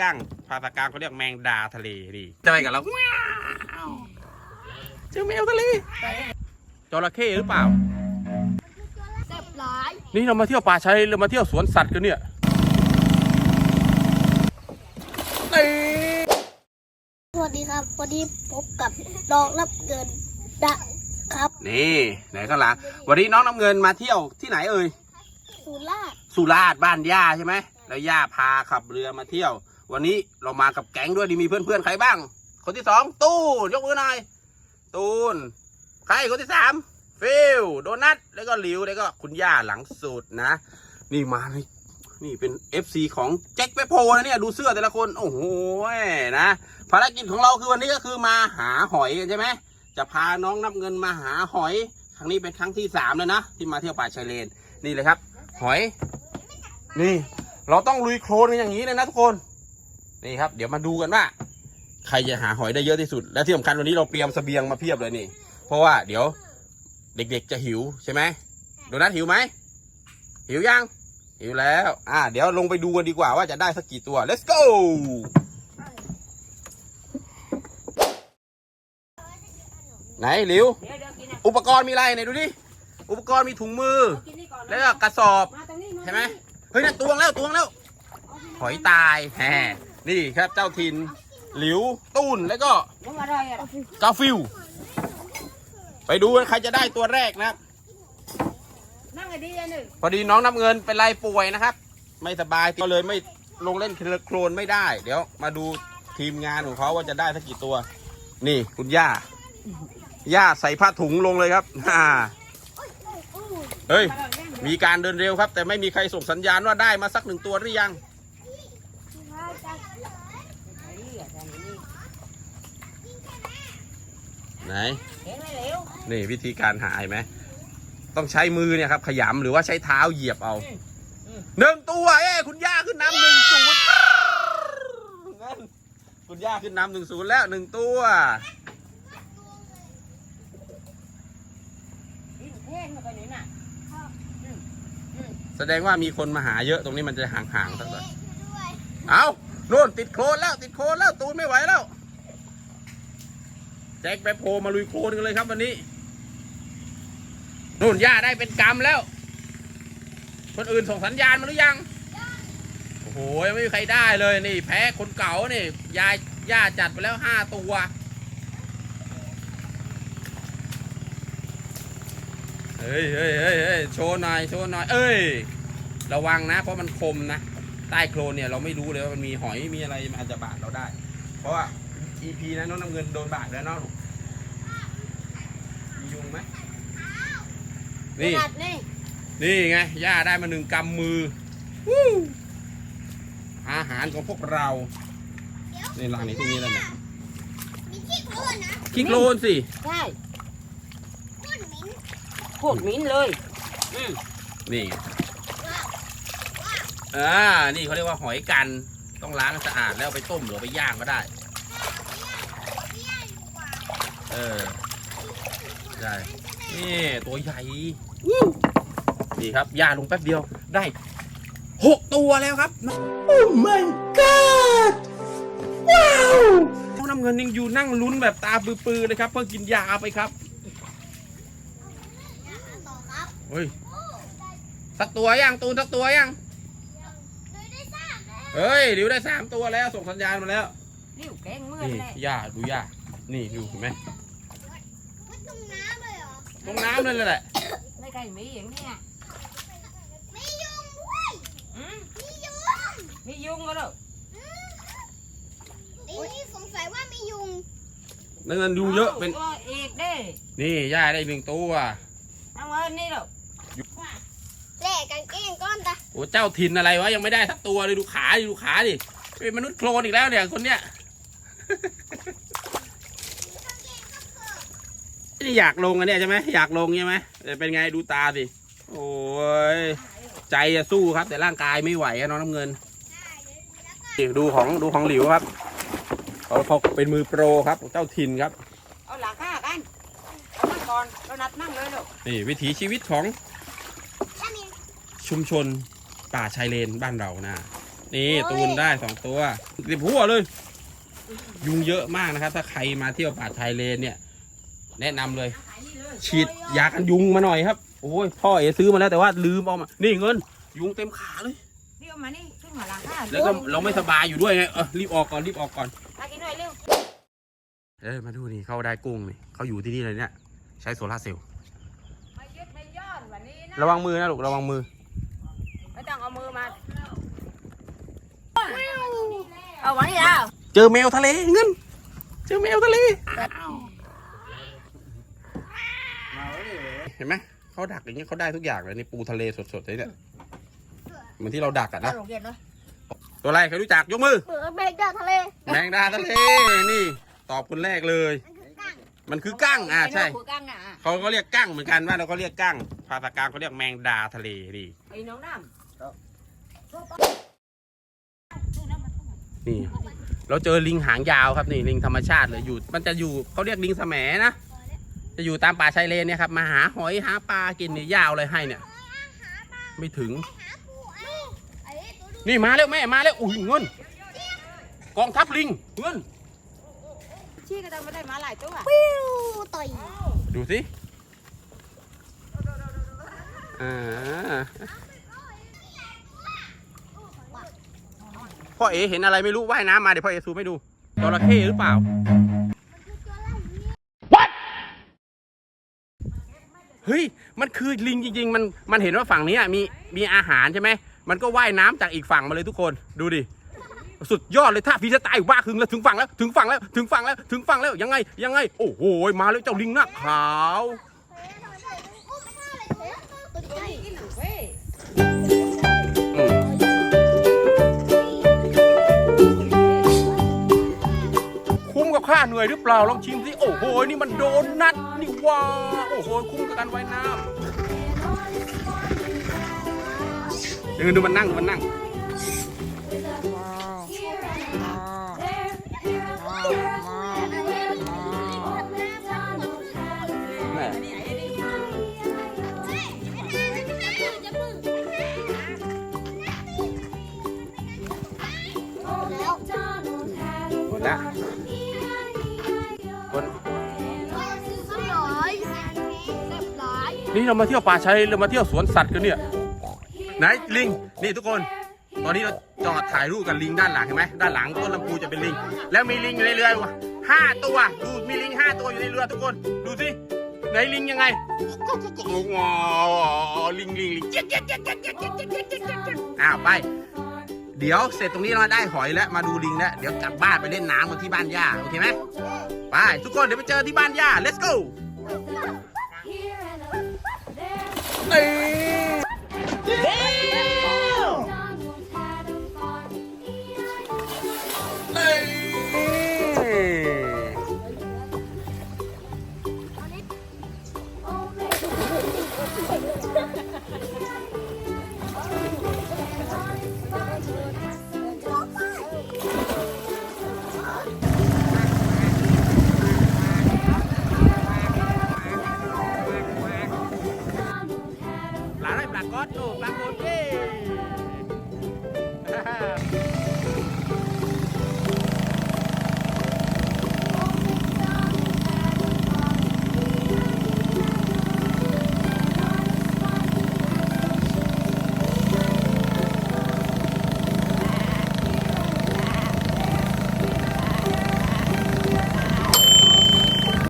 กั้งภาษากลางเขาเรียกแมงดาทะเลดีจะไปกับเราว้าวเจอแมวทะเลจระเข้หรือเปล่าเจ็บหลายนี่เรามาเที่ยวป่าชายเลนเรามาเที่ยวสวนสัตว์กันเนี่ยนี่สวัสดีครับวันนี้พบกับน้องรับเงินนะครับ นี่ไหนข้างหลังวันนี้น้องน้ำเงินมาเที่ยวที่ไหนเอ่ยสุราษฎร์สุราษฎร์บ้านย่าใช่ไหมแล้วย่าพาขับเรือมาเที่ยว วันนี้เรามากับแก๊งด้วยดีมีเพื่อนๆใครบ้าง คนที่สองตูนยกมือหน่อยตูนใครคนที่สามฟิลโดนัทแล้วก็หลิวแล้วก็คุณย่าหลังสุดนะ นี่มาเลยนี่เป็น FC ของแจ็คเปโพนะเนี่ยดูเสื้อแต่ละคน โอ้โหนะภารกิจของเราคือวันนี้ก็คือมาหาหอยกันใช่ไหมจะพาน้องนับเงินมาหาหอย ครั้งนี้เป็นครั้งที่สามแล้วนะ ที่มาเที่ยวป่าชายเลน นี่เลยครับ หอย นี่ เราต้องลุยโคลนกันอย่างนี้เลยนะทุกคน นี่ครับ เดี๋ยวมาดูกันว่า ใครจะหาหอยได้เยอะที่สุด และที่สำคัญวันนี้เราเตรียมเสบียงมาเพียบเลยนี่ เพราะว่าเดี๋ยวเด็กๆจะหิวใช่ไหมโดนัทหิวไหมหิวยังหิวแล้ว อ่า เดี๋ยวลงไปดูกันดีกว่าว่าจะได้สักกี่ตัว let's go ไหนหลิว อุปกรณ์มีอะไรไหนดูดิ อุปกรณ์มีถุงมือ แล้วก็กระสอบ ใช่ไหม เฮ้ยนั่นตวงแล้วตวงแล้ว หอยตายแฮ นี่ครับเจ้าทินหลิวตุ้นแล้วก็มึงอะไรอะกาฟิลไปดูกันใครจะได้ตัวแรกนะครับนั่งไอ้ดีอันหนึ่งพอดีน้องน้ำเงินเป็นไรป่วยนะครับ ไม่สบายก็เลยไม่ลงเล่นโคลนไม่ได้ เดี๋ยวมาดูทีมงานของเขาว่าจะได้สักกี่ตัว นี่คุณย่า ย่าใส่ผ้าถุงลงเลยครับฮ่าเฮ้ย มีการเดินเร็วครับ แต่ไม่มีใครส่งสัญญาณว่าได้มาสักหนึ่งตัวหรือยัง ไหนเห็นไหมเหลวนี่วิธีการหาเห็นไหมต้องใช้มือเนี่ยครับขยำหรือว่าใช้เท้าเหยียบเอาหนึ่งตัวเอ้คุณย่าขึ้นน้ำหนึ่งศูนย์นั่นคุณย่าขึ้นน้ำหนึ่งศูนย์แล้วหนึ่งตัวกินแห้งเข้าไปหน่อยน่ะแสดงว่ามีคนมาหาเยอะตรงนี้มันจะห่างๆสักหน่อยเอานู่นติดโคลนแล้วติดโคลนแล้วตูนไม่ไหวแล้ว แจ็คแปบโพมาลุยโคลนกันเลยครับวันนี้นู่นย่าได้เป็นกรรมแล้ว คนอื่นส่งสัญญาณมาหรือยัง โอ้โหยังไม่มีใครได้เลยนี่ แพ้คนเก่านี่ยายย่าจัดไปแล้วห้าตัวเฮ้ยเฮ้ยเฮ้ยเฮ้ยโชว์หน่อย โชว์หน่อย เอ้ย ระวังนะ เพราะมันคมนะ ใต้โคลนเนี่ยเราไม่รู้เลยว่ามันมีหอย มีอะไรมันอาจจะบาดเราได้ เพราะว่า EP นั้นน้องน้ำเงินโดนบาดแล้วเนาะลูกมียุงไหมนี่ ขนาดนี่นี่ไง ย่าได้มาหนึ่งกำมือวู้อาหารของพวกเรานี่รังนี้ที่นี่แล้วเนี่ยมีที่โคลนนะขี้โคลนสิ ใช่โคลนมิ้นโคตรมิ้นเลยอืมนี่อ่า นี่เขาเรียกว่าหอยกัน ต้องล้างให้สะอาดแล้วเอาไปต้มหรือเอาไปย่างก็ได้ เออได้ นี่ตัวใหญ่วู้นี่ครับย่าลงแป๊บเดียวได้หกตัวแล้วครับ โอ้ my god ว้าวน้องน้ำเงินยังอยู่นั่งลุ้นแบบตาปือๆเลยครับ เพื่อกินยาไปครับต่อครับเฮ้ยสักตัวยังตูนสักตัวยังเลยได้ทราบแล้วเฮ้ยดิวได้สามตัวแล้วส่งสัญญาณมาแล้วริ้วแกงเมื่อยนี่เลยย่าดูย่านี่ดูเห็นไหม วัดตรงน้ำเลยเหรอ ตรงน้ำนั่นแหละไม่ใกล้มีอย่างเนี้ยมียุงด้วยอืมมียุงมียุงก็แล้วนี่สงสัยว่ามียุงนั่นนะดูเยอะเป็นตัวอีกเด้นี่ย่าได้หนึ่งตัวน้ำเงินนี่หรอกแหลกกางเกงก้อนตาโอ้เจ้าถิ่นอะไรวะยังไม่ได้สักตัวเลยดูขาดิดูขาดิเป็นมนุษย์โคลนอีกแล้วเนี่ยคนเนี้ย นี่อยากลงอันเนี้ยใช่ไหมอยากลงใช่ไหมแต่เป็นไงดูตาสิ โอ้ยใจจะสู้ครับ แต่ร่างกายไม่ไหวอะน้องน้ำเงินนี่ดูของดูของหลิวครับเขาเขาเป็นมือโปรครับเจ้าถิ่นครับ เอาหลังข้ากันเอานั่งก่อนเรานัดนั่งเลยลูกนี่วิถีชีวิตของถ้ามีชุมชนป่าชายเลนบ้านเรานะ นี่ตูนได้สองตัวเต็มหัวเลย ยุงเยอะมากนะครับ ถ้าใครมาเที่ยวป่าชายเลนเนี่ย แนะนำเลย ฉีดยากันยุงมาหน่อยครับ โอ้ยพ่อเอซื้อมาแล้วแต่ว่าลืมเอามา นี่เงิน ยุงเต็มขาเลยนี่เอามานี่ขึ้นมาหลังข้าแล้วก็เราไม่สบายอยู่ด้วยไง เออรีบออกก่อนรีบออกก่อน มากินด้วยเร็วเอ้ยมาดูนี่เขาได้กุ้งนี่เขาอยู่ที่นี่เลยเนี่ย ใช้โซลาร์เซลล์ ไม่ยึดไม่ย่อนวันนี้นะระวังมือนะลูกระวังมือ ไม่ต้องเอามือมาเอาวันนี้แล้วเจอแมวทะเลเงิน เจอแมวทะเล เห็นไหมเขาดักอย่างเงี้ยเขาได้ทุกอย่างเลยนี่ปูทะเลสดๆเลยเนี่ยเหมือนที่เราดักอะนะ โรงเรียนเนาะตัวอะไรใครรู้จักยกมือ เหมือนแมงดาทะเลแมงดาทะเลนี่ ตอบคนแรกเลย มันคือกั้งอ่าใช่หัวกั้งอะเขาก็เรียกกั้งเหมือนกันว่าเราก็เรียกกั้งภาษากลางเขาเรียกแมงดาทะเลดีไอ้น้องน้นี่ เราเจอลิงหางยาวครับนี่ลิงธรรมชาติเลยอยู่ มันจะอยู่เขาเรียกลิงแสมนะ จะอยู่ตามป่าชายเลนเนี่ยครับ มาหาหอยหาปลากินเนี่ยยาวเลยให้เนี่ย ไม่ถึง นี่มาแล้วแม่มาแล้วอุ้ยเงิน กองทัพลิงเงินำชี้ก็ทำไม่ได้มาหลายตัวปิ้วต่อยดูสิอ่าพ่อเอเห็นอะไรไม่รู้ว่ายน้ำมาเดี๋ยวพ่อเอซูไม่ดูจระเข้หรือเปล่า เฮ้ย มันคือลิงจริง ๆ มัน มันเห็นว่าฝั่งนี้มี มีอาหารใช่ไหม มันก็ว่ายน้ำจากอีกฝั่งมาเลยทุกคน ดูดิ สุดยอดเลยท่าพีจะตายว่าคึงแล้วถึงฝั่งแล้ว ถึงฝั่งแล้ว ถึงฝั่งแล้ว ถึงฝั่งแล้ว ยังไง ยังไง โอ้โห มาแล้วเจ้าลิงหน้าขาวกินหนังเฟ้ยอืมคุ้มกับค่าเหนื่อยหรือเปล่า ลองชิมสิ โอ้โห นี่มันโดนัทนี่ ว่าโอ้โห คุ้มกับการว่ายน้ำเดี๋ยวดูมันนั่งดูมันนั่งแม่ห นี่เรามาเที่ยวป่าชัยเรามาเที่ยวสวนสัตว์กันเนี่ยไหนลิงนี่ทุกคน ตอนนี้เราจอดถ่ายรูปกับลิงด้านหลังเห็นไหมด้านหลังต้นลำพูจะเป็นลิง แล้วมีลิงอยู่ในเรือวะห้าตัวดูมีลิงห้าตัวอยู่ในเรือทุกคนดูสิไหนลิงยังไงลิงลิงลิงเจ๊กเจ๊กเจ๊กเจ๊กเจ๊กเจ๊กเจ๊กเจ๊กเจ๊กเจ๊กอ้าวไป เดี๋ยวเสร็จตรงนี้เราได้หอยแล้วมาดูลิงแล้วเดี๋ยวกลับบ้านไปเล่นน้ำกันที่บ้านย่าโอเคไหมไปทุกคนเดี๋ยวไปเจอที่บ้านย่า let's go Bye.